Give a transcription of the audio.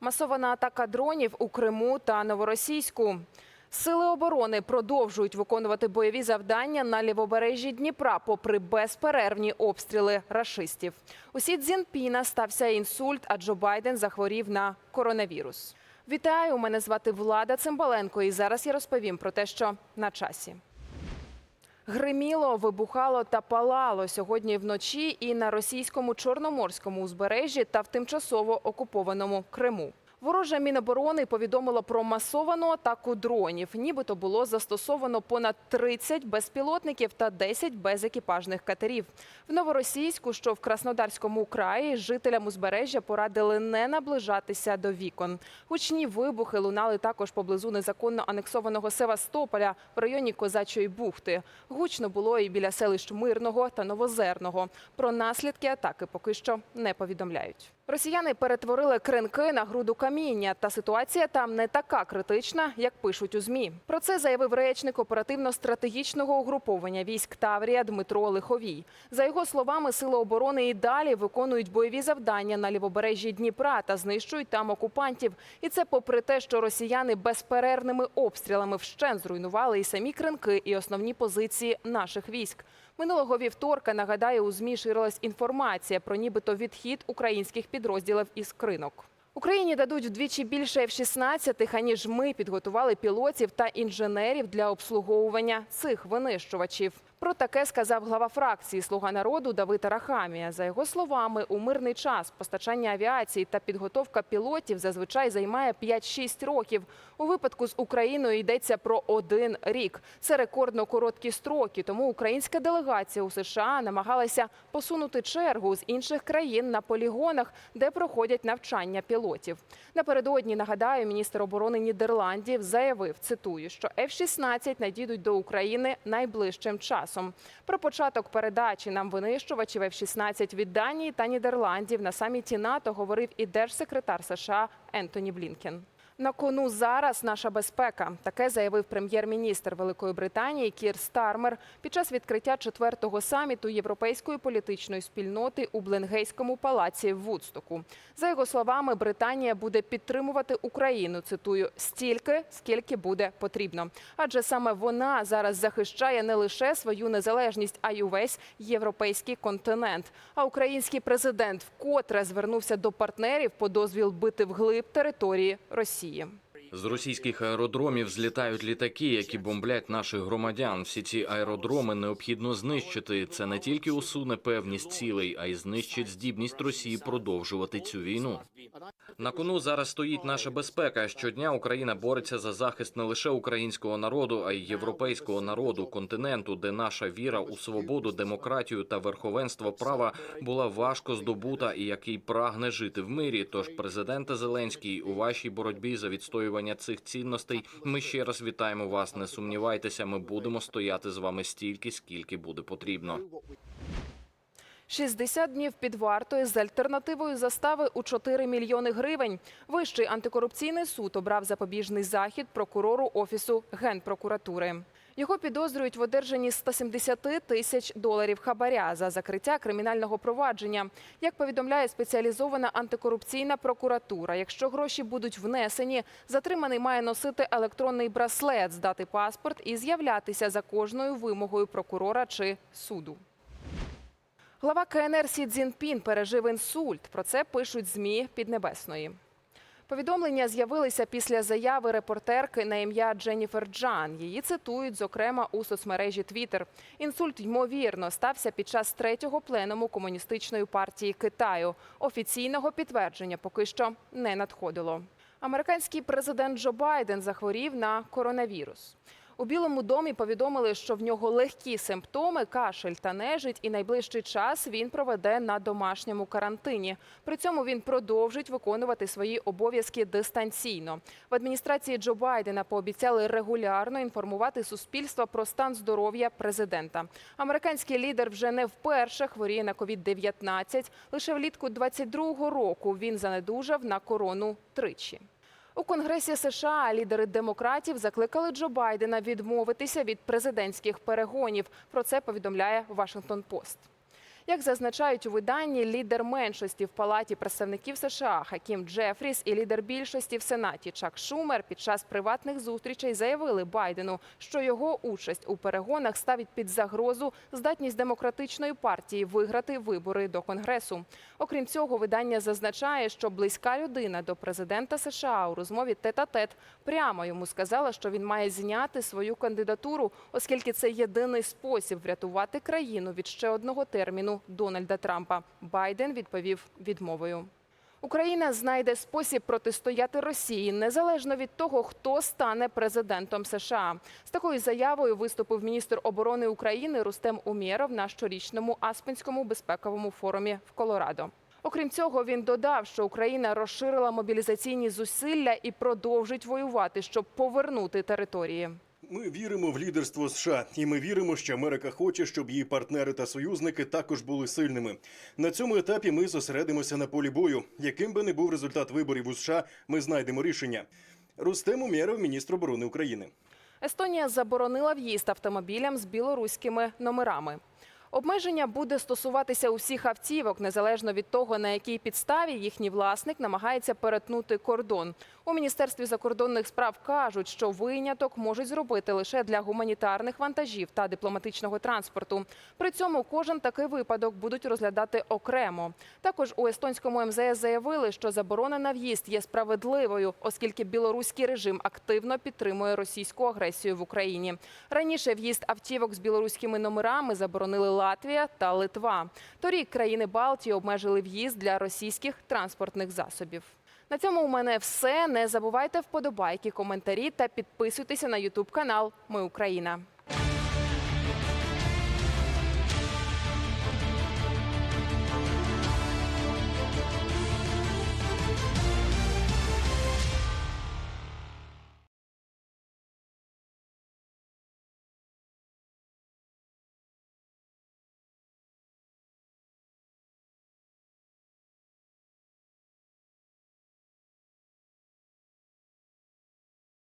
Масована атака дронів у Криму та Новоросійську. Сили оборони продовжують виконувати бойові завдання на лівобережжі Дніпра, попри безперервні обстріли рашистів. У Сі Цзіньпіна стався інсульт, а Джо Байден захворів на коронавірус. Вітаю! Мене звати Влада Цимбаленко, і зараз я розповім про те, що на часі. Гриміло, вибухало та палало сьогодні вночі і на російському чорноморському узбережжі та в тимчасово окупованому Криму. Вороже Міноборони повідомило про масовану атаку дронів. Нібито було застосовано понад 30 безпілотників та 10 безекіпажних катерів. В Новоросійську, що в Краснодарському краї, жителям узбережжя порадили не наближатися до вікон. Гучні вибухи лунали також поблизу незаконно анексованого Севастополя в районі Козачої бухти. Гучно було і біля селищ Мирного та Новозерного. Про наслідки атаки поки що не повідомляють. Росіяни перетворили кринки на груду каміння, та ситуація там не така критична, як пишуть у змі. Про це заявив речник оперативно-стратегічного угруповання військ Таврія Дмитро Лиховій. За його словами, сили оборони і далі виконують бойові завдання на лівобережжі Дніпра та знищують там окупантів. І це попри те, що росіяни безперервними обстрілами вщен зруйнували і самі кринки, і основні позиції наших військ. Минулого вівторка, нагадаю, у ЗМІ ширилась інформація про нібито відхід українських підрозділів із кринок. Україні дадуть вдвічі більше F-16, аніж ми підготували пілотів та інженерів для обслуговування цих винищувачів. Про таке сказав глава фракції Слуга народу Давид Арахамія. За його словами, у мирний час постачання авіації та підготовка пілотів зазвичай займає 5-6 років. У випадку з Україною йдеться про один рік. Це рекордно короткі строки. Тому українська делегація у США намагалася посунути чергу з інших країн на полігонах, де проходять навчання пілотів. Напередодні нагадаю, міністр оборони Нідерландів заявив, цитую, що F-16 надійдуть до України найближчим часом. Про початок передачі нам винищувачів F-16 від Данії та Нідерландів на саміті НАТО говорив і держсекретар США Ентоні Блінкен. На кону зараз наша безпека. Таке заявив прем'єр-міністр Великої Британії Кір Стармер під час відкриття четвертого саміту європейської політичної спільноти у Бленгейському палаці в Вудстоку. За його словами, Британія буде підтримувати Україну. Цитую стільки, скільки буде потрібно. Адже саме вона зараз захищає не лише свою незалежність, а й увесь європейський континент. А український президент вкотре звернувся до партнерів по дозвіл бити вглиб території Росії. Росії. З російських аеродромів злітають літаки, які бомблять наших громадян. Всі ці аеродроми необхідно знищити. Це не тільки усуне певність цілей, а й знищить здібність Росії продовжувати цю війну. На кону зараз стоїть наша безпека. Щодня Україна бореться за захист не лише українського народу, а й європейського народу, континенту, де наша віра у свободу, демократію та верховенство права була важко здобута і який прагне жити в мирі. Тож, президенте Зеленський, у вашій боротьбі за відстоювання цих цінностей, ми ще раз вітаємо вас. Не сумнівайтеся, ми будемо стояти з вами стільки, скільки буде потрібно. 60 днів під вартою з альтернативою застави у 4 мільйони гривень. Вищий антикорупційний суд обрав запобіжний захід прокурору офісу генпрокуратури. Його підозрюють в одержанні 170 тисяч доларів хабаря за закриття кримінального провадження. Як повідомляє спеціалізована антикорупційна прокуратура, якщо гроші будуть внесені, затриманий має носити електронний браслет, здати паспорт і з'являтися за кожною вимогою прокурора чи суду. Глава КНР Сі Цзіньпін пережив інсульт. Про це пишуть ЗМІ Піднебесної. Повідомлення з'явилися після заяви репортерки на ім'я Дженніфер Джан. Її цитують, зокрема, у соцмережі Твіттер. Інсульт, ймовірно, стався під час третього пленуму комуністичної партії Китаю. Офіційного підтвердження поки що не надходило. Американський президент Джо Байден захворів на коронавірус. У Білому домі повідомили, що в нього легкі симптоми, кашель та нежить, і найближчий час він проведе на домашньому карантині. При цьому він продовжить виконувати свої обов'язки дистанційно. В адміністрації Джо Байдена пообіцяли регулярно інформувати суспільство про стан здоров'я президента. Американський лідер вже не вперше хворіє на COVID-19. Лише влітку 22-го року він занедужав на корону тричі. У Конгресі США лідери демократів закликали Джо Байдена відмовитися від президентських перегонів. Про це повідомляє Вашингтон Пост. Як зазначають у виданні, лідер меншості в Палаті представників США Хакім Джефріс і лідер більшості в Сенаті Чак Шумер під час приватних зустрічей заявили Байдену, що його участь у перегонах ставить під загрозу здатність демократичної партії виграти вибори до Конгресу. Окрім цього, видання зазначає, що близька людина до президента США у розмові тет-а-тет прямо йому сказала, що він має зняти свою кандидатуру, оскільки це єдиний спосіб врятувати країну від ще одного терміну Дональда Трампа. Байден відповів відмовою. Україна знайде спосіб протистояти Росії незалежно від того, хто стане президентом США. З такою заявою виступив міністр оборони України Рустем Умєров на щорічному Аспенському безпековому форумі в Колорадо. Окрім цього, він додав, що Україна розширила мобілізаційні зусилля і продовжить воювати, щоб повернути території. Ми віримо в лідерство США, і ми віримо, що Америка хоче, щоб її партнери та союзники також були сильними. На цьому етапі ми зосередимося на полі бою. Яким би не був результат виборів у США, ми знайдемо рішення. Рустем Умєров, міністр оборони України. Естонія заборонила в'їзд автомобілям з білоруськими номерами. Обмеження буде стосуватися усіх автівок, незалежно від того, на якій підставі їхній власник намагається перетнути кордон. У міністерстві закордонних справ кажуть, що виняток можуть зробити лише для гуманітарних вантажів та дипломатичного транспорту. При цьому кожен такий випадок будуть розглядати окремо. Також у естонському МЗС заявили, що заборона на в'їзд є справедливою, оскільки білоруський режим активно підтримує російську агресію в Україні. Раніше в'їзд автівок з білоруськими номерами заборонили Латвія та Литва. Торік країни Балтії обмежили в'їзд для російських транспортних засобів. На цьому у мене все. Не забувайте вподобайки, коментарі та підписуйтеся на Ютуб канал Ми Україна.